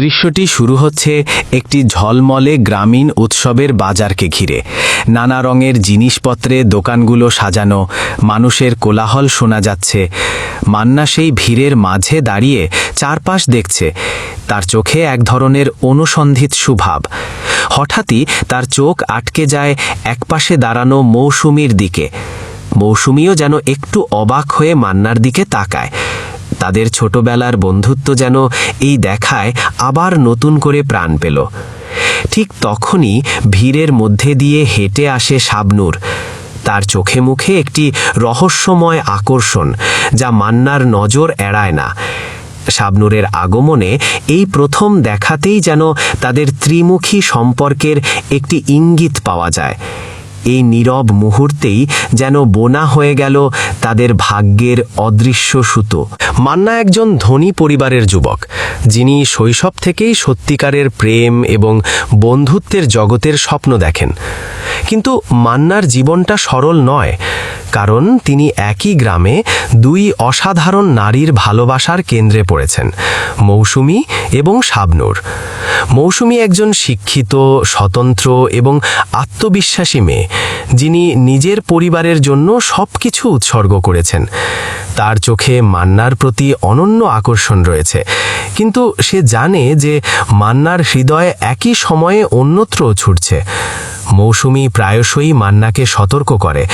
দৃশ্যটি শুরু হচ্ছে একটি ঝলমলে গ্রামীণ উৎসবের বাজারকে ঘিরে। নানা রঙের জিনিসপত্রে দোকানগুলো সাজানো, মানুষের কোলাহল শোনা যাচ্ছে। মান্না সেই ভিড়ের মাঝে দাঁড়িয়ে চারপাশ দেখছে। তার চোখে এক ধরনের অনুসন্ধিত সুভাব। হঠাৎই তার চোখ আটকে যায় একপাশে দাঁড়ানো মৌসুমীর দিকে। মৌসুমীও যেন একটু অবাক হয়ে মান্নার দিকে তাকায়। তাদের ছোটবেলার বন্ধুত্ব যেন এই দেখায় আবার নতুন করে প্রাণ পেল। ঠিক তখনই ভিড়ের মধ্যে দিয়ে হেঁটে আসে শাবনূর। তার চোখে মুখে একটি রহস্যময় আকর্ষণ যা মান্নার নজর এড়ায় না। শাবনূরের আগমনে এই প্রথম দেখাতেই যেন তাদের ত্রিমুখী সম্পর্কের একটি ইঙ্গিত পাওয়া যায়। এই নীরব মুহূর্তেই যেন বোনা হয়ে গেল তাদের ভাগ্যের অদৃশ্য সুতো। মান্না একজন ধনী পরিবারের যুবক। যিনি শৈশব থেকেই সত্যিকারের প্রেম এবং বন্ধুত্বের জগতের স্বপ্ন দেখেন। কিন্তু মান্নার জীবনটা সরল নয়, কারণ তিনি একই গ্রামে দুই অসাধারণ নারীর ভালোবাসার কেন্দ্রে পড়েছেন, মৌসুমী এবং শাবনূর। মৌসুমী একজন শিক্ষিত, স্বতন্ত্র এবং আত্মবিশ্বাসী মেয়ে, যিনি নিজের পরিবারের জন্য সব কিছু উৎসর্গ করেছেন। তার চোখে মান্নার প্রতি অনন্য আকর্ষণ রয়েছে কিন্তু সে জানে যে মান্নার হৃদয়ে একই সময়ে অন্যত্র ছুটছে। মৌসুমী প্রায়শই মান্নাকে সতর্ক করে।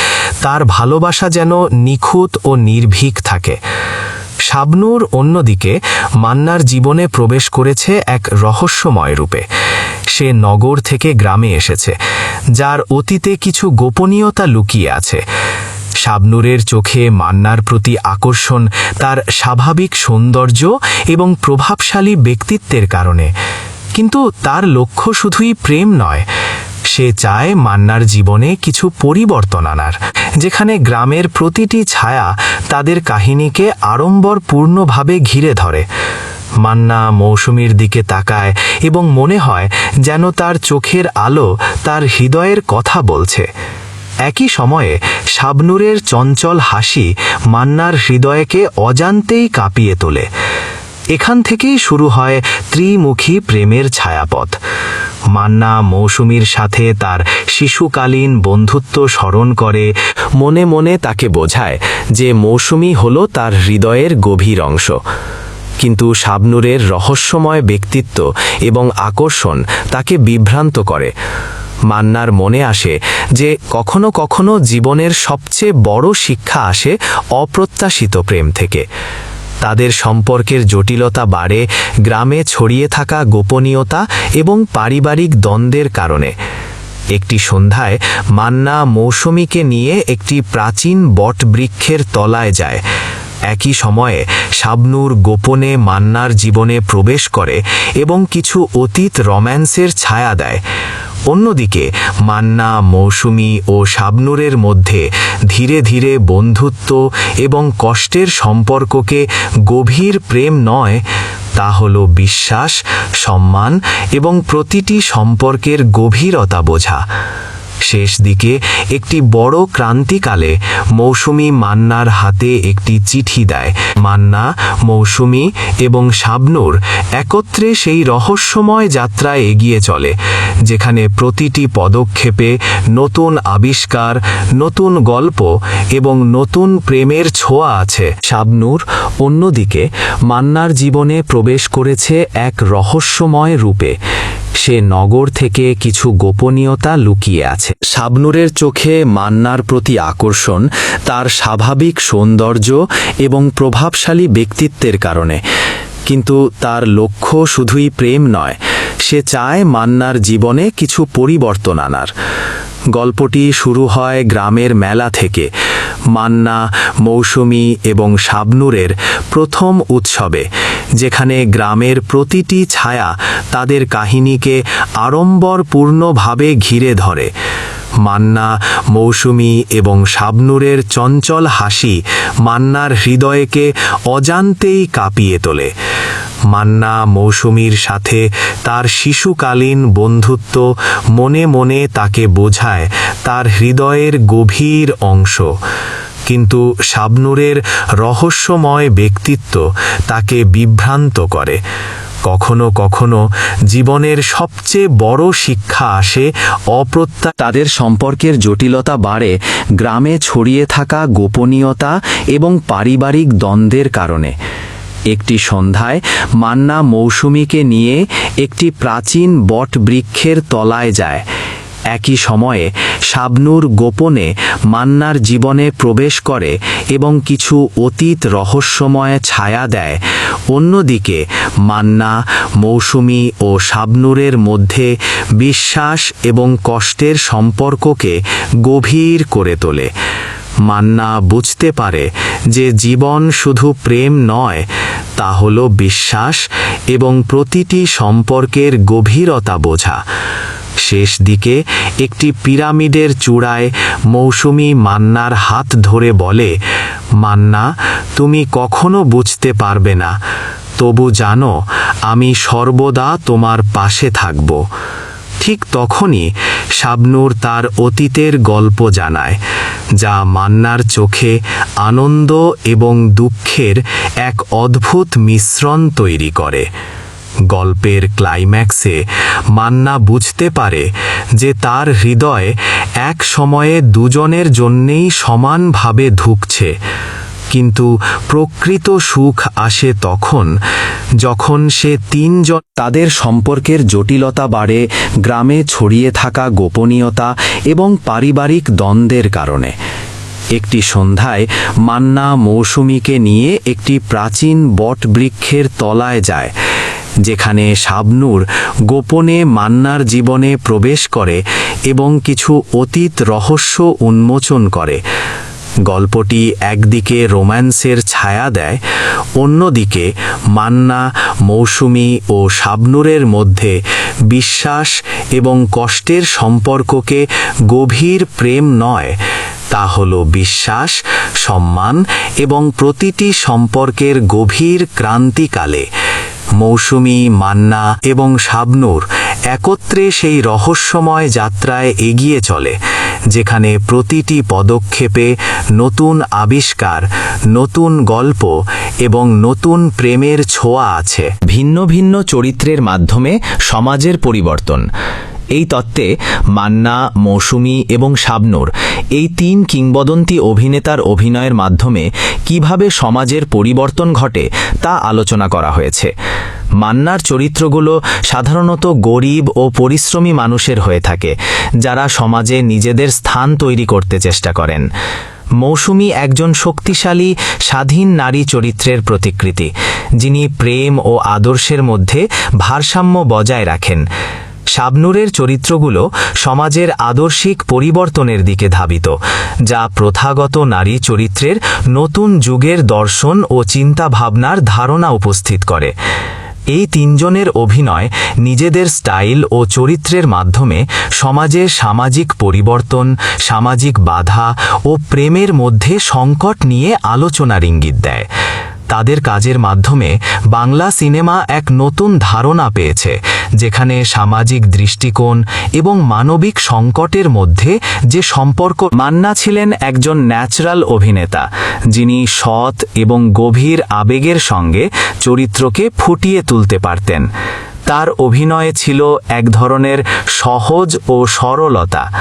তার ভালোবাসা যেন নিখুঁত ও নির্ভীক থাকে। শাবনুর অন্যদিকে মান্নার জীবনে প্রবেশ করেছে এক রহস্যময় রূপে। সে নগর থেকে গ্রামে এসেছে, যার অতীতে কিছু গোপনীয়তা লুকিয়ে আছে। শাবনূরের চোখে মান্নার প্রতি আকর্ষণ তার স্বাভাবিক সৌন্দর্য এবং প্রভাবশালী ব্যক্তিত্বের কারণে। কিন্তু তার লক্ষ্য শুধুই প্রেম নয়, সে চায় মান্নার জীবনে কিছু পরিবর্তন আনার, যেখানে গ্রামের প্রতিটি ছায়া তাদের কাহিনীকে আড়ম্বরপূর্ণভাবে ঘিরে ধরে। মান্না মৌসুমীর দিকে তাকায় এবং মনে হয় যেন তার চোখের আলো তার হৃদয়ের কথা বলছে। একই সময়ে শাবনুরের চঞ্চল হাসি মান্নার হৃদয়কে অজান্তেই কাঁপিয়ে তোলে। এখান থেকেই শুরু হয় ত্রিমুখী প্রেমের ছায়াপথ। মান্না মৌসুমীর সাথে তার শিশুকালীন বন্ধুত্ব স্মরণ করে, মনে মনে তাকে বোঝায় যে মৌসুমী হল তার হৃদয়ের গভীর অংশ। কিন্তু শাবনূরের রহস্যময় ব্যক্তিত্ব এবং আকর্ষণ তাকে বিভ্রান্ত করে। মান্নার মনে আসে যে কখনো কখনো জীবনের সবচেয়ে বড় শিক্ষা আসে অপ্রত্যাশিত প্রেম থেকে। তাদের সম্পর্কের জটিলতা বাড়ে, গ্রামে ছড়িয়ে থাকা গোপনীয়তা এবং পারিবারিক দ্বন্দ্বের কারণে। একটি সন্ধ্যায় মান্না মৌসুমীকে নিয়ে একটি প্রাচীন বটবৃক্ষের তলায় যায়। একই সময়ে শাবনূর গোপনে মান্নার জীবনে প্রবেশ করে এবং কিছু অতীত রোম্যান্সের ছায়া দেয়। অন্যদিকে, মান্না, মৌসুমী ও শাবনুরের মধ্যে ধীরে ধীরে বন্ধুত্ব এবং কষ্টের সম্পর্ককে গভীর প্রেম নয়, তা হল বিশ্বাস, সম্মান এবং প্রতিটি সম্পর্কের গভীরতা বোঝা। শেষ দিকে একটি বড় ক্রান্তিকালে মৌসুমী মান্নার হাতে একটি চিঠি দেয়। মান্না, মৌসুমী এবং শাবনূর একত্রে সেই রহস্যময় যাত্রায় এগিয়ে চলে, যেখানে প্রতিটি পদক্ষেপে নতুন আবিষ্কার, নতুন গল্প এবং নতুন প্রেমের ছোঁয়া আছে। শাবনূর অন্যদিকে মান্নার জীবনে প্রবেশ করেছে এক রহস্যময় রূপে সে নগর থেকে কিছু গোপনীয়তা লুকিয়ে আছে। শাবনূরের চোখে মান্নার প্রতি আকর্ষণ, তার স্বাভাবিক সৌন্দর্য এবং প্রভাবশালী ব্যক্তিত্বের কারণে। কিন্তু তার লক্ষ্য শুধুই প্রেম নয়, সে চায় মান্নার জীবনে কিছু পরিবর্তন আনার। গল্পটি শুরু হয় গ্রামের মেলা থেকে। মান্না, মৌসুমী এবং শাবনূরের প্রথম উৎসবে, যেখানে গ্রামের প্রতিটি ছায়া তাদের কাহিনীকে আড়ম্বরপূর্ণভাবে ঘিরে ধরে। মান্না, মৌসুমী এবং শাবনূরের চঞ্চল হাসি মান্নার হৃদয়কে অজান্তেই কাঁপিয়ে তোলে। মান্না মৌসুমীর সাথে তার শিশুকালীন বন্ধুত্ব মনে মনে তাকে বোঝায় তার হৃদয়ের গভীর অংশ। কিন্তু শাবনূরের রহস্যময় ব্যক্তিত্ব তাকে বিভ্রান্ত করে। কখনো কখনো জীবনের সবচেয়ে বড় শিক্ষা আসে অপ্রত্যা তাদের সম্পর্কের জটিলতা বাড়ে গ্রামে ছড়িয়ে থাকা গোপনীয়তা এবং পারিবারিক দ্বন্দ্বের কারণে। একটি সন্ধ্যায় মান্না মৌসুমীকে নিয়ে একটি প্রাচীন বট বৃক্ষের তলায় যায়। একই সময়ে শাবনুর গোপনে মান্নার জীবনে প্রবেশ করে এবং কিছু অতীত রহস্যময় ছায়া দেয়। অন্যদিকে মান্না, মৌসুমী ও শাবনুরের মধ্যে বিশ্বাস এবং কষ্টের সম্পর্ককে গভীর করে তোলে। মান্না বুঝতে পারে যে জীবন শুধু প্রেম নয় তা হল বিশ্বাস এবং প্রতিটি সম্পর্কের গভীরতা বোঝা। শেষ দিকে একটি পিরামিডের চূড়ায় মৌসুমি মান্নার হাত ধরে বলে, মান্না, তুমি কখনো বুঝতে পারবে না। তবু জানো, আমি সর্বদা তোমার পাশে থাকব। ঠিক তখনই শাবনূর তার অতীতের গল্প জানায়, যা মান্নার চোখে আনন্দ এবং দুঃখের এক অদ্ভুত মিশ্রণ তৈরি করে। গল্পের ক্লাইম্যাক্সে মান্না বুঝতে পারে যে তার হৃদয় এক সময়ে দুজনের জন্যেই সমানভাবে ধুকছে। কিন্তু প্রকৃত সুখ আসে তখন, যখন সে তিনজন তাদের সম্পর্কের জটিলতা বাড়ে, গ্রামে ছড়িয়ে থাকা গোপনীয়তা এবং পারিবারিক দ্বন্দ্বের কারণে। একটি সন্ধ্যায় মান্না মৌসুমীকে নিয়ে একটি প্রাচীন বটবৃক্ষের তলায় যায়, যেখানে শাবনূর গোপনে মান্নার জীবনে প্রবেশ করে এবং কিছু অতীত রহস্য উন্মোচন করে। গল্পটি একদিকে রোম্যান্সের ছায়া দেয়, অন্যদিকে মান্না, মৌসুমি ও শাবনুরের মধ্যে বিশ্বাস এবং কষ্টের সম্পর্ককে গভীর প্রেম নয়। তা হল বিশ্বাস, সম্মান এবং প্রতিটি সম্পর্কের গভীর ক্রান্তিকালে। মৌসুমী, মান্না এবং শাবনূর একত্রে সেই রহস্যময় যাত্রায় এগিয়ে চলে। যেখানে প্রতিটি পদক্ষেপে নতুন আবিষ্কার, নতুন গল্প এবং নতুন প্রেমের ছোঁয়া আছে। ভিন্ন ভিন্ন চরিত্রের মাধ্যমে সমাজের পরিবর্তন। এই তত্ত্বে মান্না, মৌসুমী এবং শাবনূর এই তিন কিংবদন্তি অভিনেতার অভিনয়ের মাধ্যমে কীভাবে সমাজের পরিবর্তন ঘটে তা আলোচনা করা হয়েছে। মান্নার চরিত্রগুলো সাধারণত গরিব ও পরিশ্রমী মানুষের হয়ে থাকে, যারা সমাজে নিজেদের স্থান তৈরি করতে চেষ্টা করেন। মৌসুমী একজন শক্তিশালী, স্বাধীন নারী চরিত্রের প্রতিকৃতি, যিনি প্রেম ও আদর্শের মধ্যে ভারসাম্য বজায় রাখেন। শাবনুরের চরিত্রগুলো সমাজের আদর্শিক পরিবর্তনের দিকে ধাবিত, যা প্রথাগত নারী চরিত্রের নতুন যুগের দর্শন ও চিন্তাভাবনার ধারণা উপস্থিত করে। এই তিনজনের অভিনয় নিজেদের স্টাইল ও চরিত্রের মাধ্যমে সমাজে সামাজিক পরিবর্তন, সামাজিক বাধা ও প্রেমের মধ্যে সংকট নিয়ে আলোচনার ইঙ্গিত দেয়। তাদের কাজের মাধ্যমে বাংলা সিনেমা এক নতুন ধারণা পেয়েছে। যেখানে সামাজিক দৃষ্টিকোণ এবং মানবিক সংকটের মধ্যে যে সম্পর্ক। মান্না ছিলেন একজন ন্যাচারাল অভিনেতা, যিনি সৎ এবং গভীর আবেগের সঙ্গে চরিত্রকে ফুটিয়ে তুলতে পারতেন। তার অভিনয়ে ছিল এক ধরনের সহজ ও সরলতা।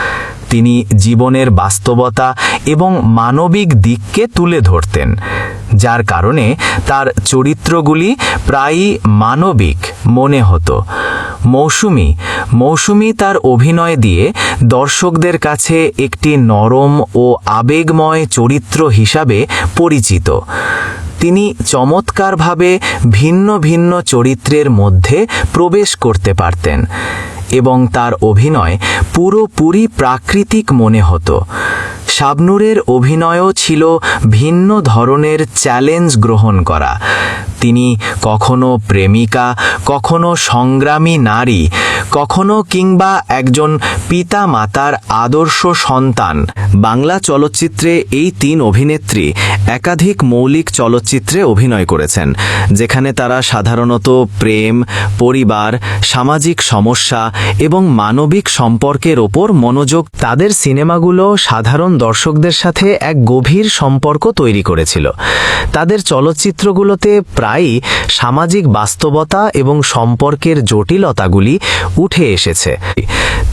তিনি জীবনের বাস্তবতা এবং মানবিক দিককে তুলে ধরতেন, যার কারণে তার চরিত্রগুলি প্রায়ই মানবিক মনে হতো। মৌসুমি মৌসুমি তার অভিনয় দিয়ে দর্শকদের কাছে একটি নরম ও আবেগময় চরিত্র হিসাবে পরিচিত। তিনি চমৎকারভাবে ভিন্ন ভিন্ন চরিত্রের মধ্যে প্রবেশ করতে পারতেন। এবং তার অভিনয় পুরোপুরি প্রাকৃতিক মনে হতো। শাবনুরের অভিনয়ও ছিল ভিন্ন ধরনের চ্যালেঞ্জ গ্রহণ করা। তিনি কখনো প্রেমিকা, কখনো সংগ্রামী নারী, কখনো কিংবা একজন পিতা মাতার আদর্শ সন্তান। বাংলা চলচ্চিত্রে এই তিন অভিনেত্রী একাধিক মৌলিক চলচ্চিত্রে অভিনয় করেছেন, যেখানে তারা সাধারণত প্রেম, পরিবার, সামাজিক সমস্যা এবং মানবিক সম্পর্কের ওপর মনোযোগ। তাদের সিনেমাগুলো সাধারণ দর্শকদের সাথে এক গভীর সম্পর্ক তৈরি করেছিল। তাদের চলচ্চিত্রগুলোতে প্রায়ই সামাজিক বাস্তবতা এবং সম্পর্কের জটিলতাগুলি উঠে এসেছে।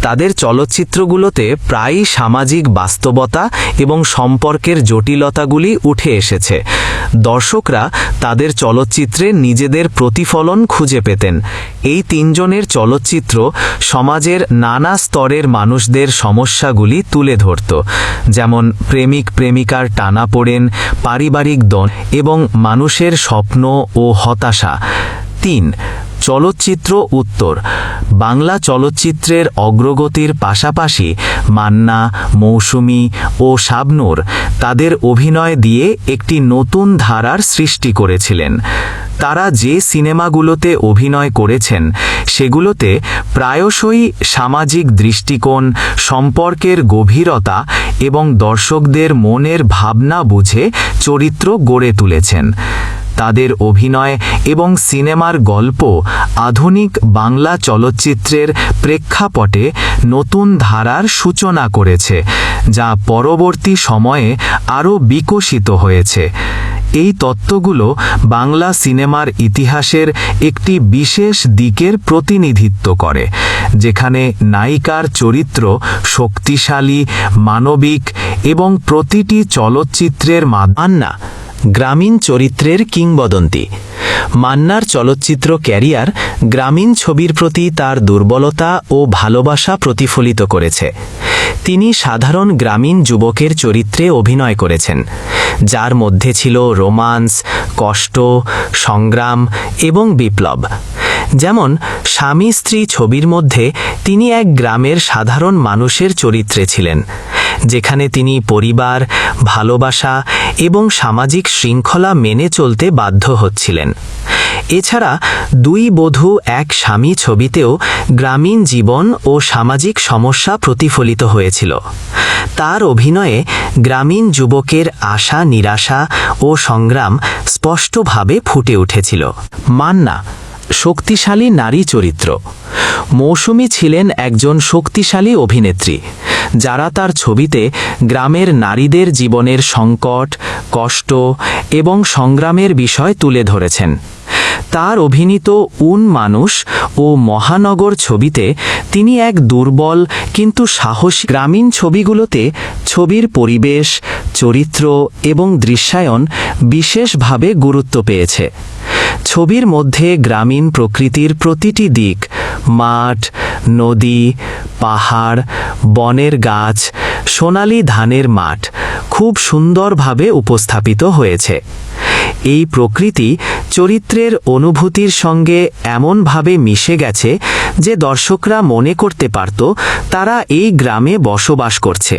তাদের চলচ্চিত্রগুলোতে প্রায়ই সামাজিক বাস্তবতা এবং সম্পর্কের জটিলতাগুলি উঠে এসেছে। দর্শকরা তাদের চলচ্চিত্রে নিজেদের প্রতিফলন খুঁজে পেতেন। এই তিনজনের চলচ্চিত্র সমাজের নানা স্তরের মানুষদের সমস্যাগুলি তুলে ধরত যেমন প্রেমিক প্রেমিকার টানাপোড়েন পারিবারিক দন এবং মানুষের স্বপ্ন ও হতাশা। তিন, চলচ্চিত্র উত্তর। বাংলা চলচ্চিত্রের অগ্রগতির পাশাপাশি মান্না, মৌসুমি ও শাবনূর তাদের অভিনয় দিয়ে একটি নতুন ধারার সৃষ্টি করেছিলেন। তারা যে সিনেমাগুলোতে অভিনয় করেছেন, সেগুলোতে প্রায়শই সামাজিক দৃষ্টিকোণ, সম্পর্কের গভীরতা এবং দর্শকদের মনের ভাবনা বুঝে চরিত্র গড়ে তুলেছেন। তাদের অভিনয় এবং সিনেমার গল্প আধুনিক বাংলা চলচ্চিত্রের প্রেক্ষাপটে নতুন ধারার সূচনা করেছে, যা পরবর্তী সময়ে আরও বিকশিত হয়েছে। এই তত্ত্বগুলো বাংলা সিনেমার ইতিহাসের একটি বিশেষ দিকের প্রতিনিধিত্ব করে। যেখানে নায়িকার চরিত্র শক্তিশালী, মানবিক এবং প্রতিটি চলচ্চিত্রের মান্না, গ্রামীণ চরিত্রের কিংবদন্তি। মান্নার চলচ্চিত্র ক্যারিয়ার গ্রামীণ ছবির প্রতি তার দুর্বলতা ও ভালোবাসা প্রতিফলিত করেছে। তিনি সাধারণ গ্রামীণ যুবকের চরিত্রে অভিনয় করেছেন, যার মধ্যে ছিল রোমান্স, কষ্ট, সংগ্রাম এবং বিপ্লব। যেমন, স্বামী স্ত্রী ছবির মধ্যে তিনি এক গ্রামের সাধারণ মানুষের চরিত্রে ছিলেন, যেখানে তিনি পরিবার, ভালোবাসা এবং সামাজিক শৃঙ্খলা মেনে চলতে বাধ্য হচ্ছিলেন। এছাড়া দুই বধূ এক স্বামী ছবিতেও গ্রামীণ জীবন ও সামাজিক সমস্যা প্রতিফলিত হয়েছিল। তার অভিনয়ে গ্রামীণ যুবকের আশা, নিরাশা ও সংগ্রাম স্পষ্টভাবে ফুটে উঠেছিল। মান্না শক্তিশালী নারী চরিত্র। মৌসুমী ছিলেন একজন শক্তিশালী অভিনেত্রী, যারা তার ছবিতে গ্রামের নারীদের জীবনের সংকট, কষ্ট এবং সংগ্রামের বিষয় তুলে ধরেছেন। তার অভিনীত উন মানুষ ও মহানগর ছবিতে তিনি এক দুর্বল কিন্তু সাহসী গ্রামীণ ছবিগুলোতে ছবির পরিবেশ, চরিত্র এবং দৃশ্যায়ন বিশেষভাবে গুরুত্ব পেয়েছে। ছবির মধ্যে গ্রামীণ প্রকৃতির প্রতিটি দিক, মাঠ, নদী, পাহাড়, বনের গাছ, সোনালি ধানের মাঠ খুব সুন্দরভাবে উপস্থাপিত হয়েছে। এই প্রকৃতি চরিত্রের অনুভূতির সঙ্গে এমনভাবে মিশে গেছে যে দর্শকরা মনে করতে পারত তারা এই গ্রামে বসবাস করছে।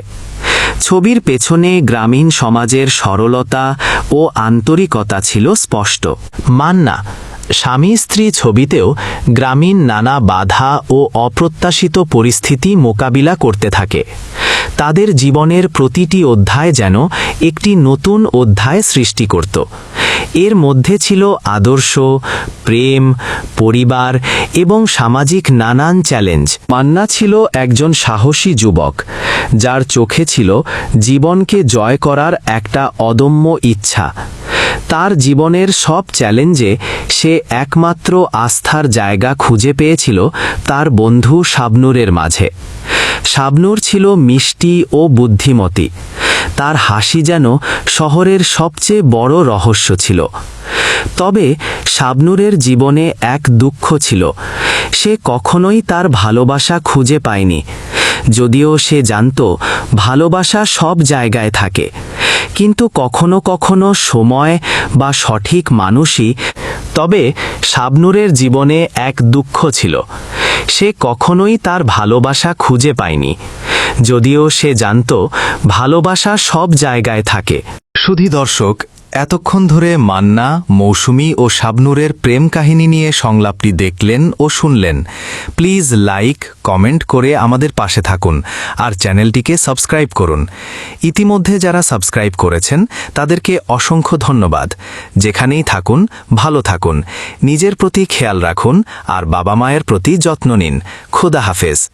ছবির পেছনে গ্রামীণ সমাজের সরলতা ও আন্তরিকতা ছিল স্পষ্ট। মান্না, স্বামী স্ত্রী ছবিতেও গ্রামীণ নানা বাধা ও অপ্রত্যাশিত পরিস্থিতি মোকাবিলা করতে থাকে। তাদের জীবনের প্রতিটি অধ্যায় যেন একটি নতুন অধ্যায় সৃষ্টি করত। এর মধ্যে ছিল আদর্শ, প্রেম, পরিবার এবং সামাজিক নানান চ্যালেঞ্জ। মান্না ছিল একজন সাহসী যুবক, যার চোখে ছিল জীবনকে জয় করার একটা অদম্য ইচ্ছা। তার জীবনের সব চ্যালেঞ্জে সে একমাত্র আস্থার জায়গা খুঁজে পেয়েছিল তার বন্ধু শাবনুরের মাঝে। শাবনুর ছিল মিষ্টি ও বুদ্ধিমতী। তার হাসি যেন শহরের সবচেয়ে বড় রহস্য ছিল। তবে শাবনুরের জীবনে এক দুঃখ ছিল। সে কখনোই তার ভালোবাসা খুঁজে পায়নি। যদিও সে জানত ভালোবাসা সব জায়গায় থাকে। কিন্তু কখনো কখনো সময় বা সঠিক মানুষই তবে শাবনুরের জীবনে এক দুঃখ ছিল। সে কখনোই তার ভালোবাসা খুঁজে পায়নি। যদিও সে জানত ভালোবাসা সব জায়গায় থাকে। সুধী দর্শক, এতক্ষণ ধরে মান্না, মৌসুমী ও শাবনুরের প্রেম কাহিনী নিয়ে সংলাপটি দেখলেন ও শুনলেন। প্লিজ লাইক, কমেন্ট করে আমাদের পাশে থাকুন আর চ্যানেলটিকে সাবস্ক্রাইব করুন। ইতিমধ্যে যারা সাবস্ক্রাইব করেছেন, তাদেরকে অসংখ্য ধন্যবাদ। যেখানেই থাকুন, ভালো থাকুন। নিজের প্রতি খেয়াল রাখুন আর বাবা মায়ের প্রতি যত্ন নিন। খুদা হাফেজ।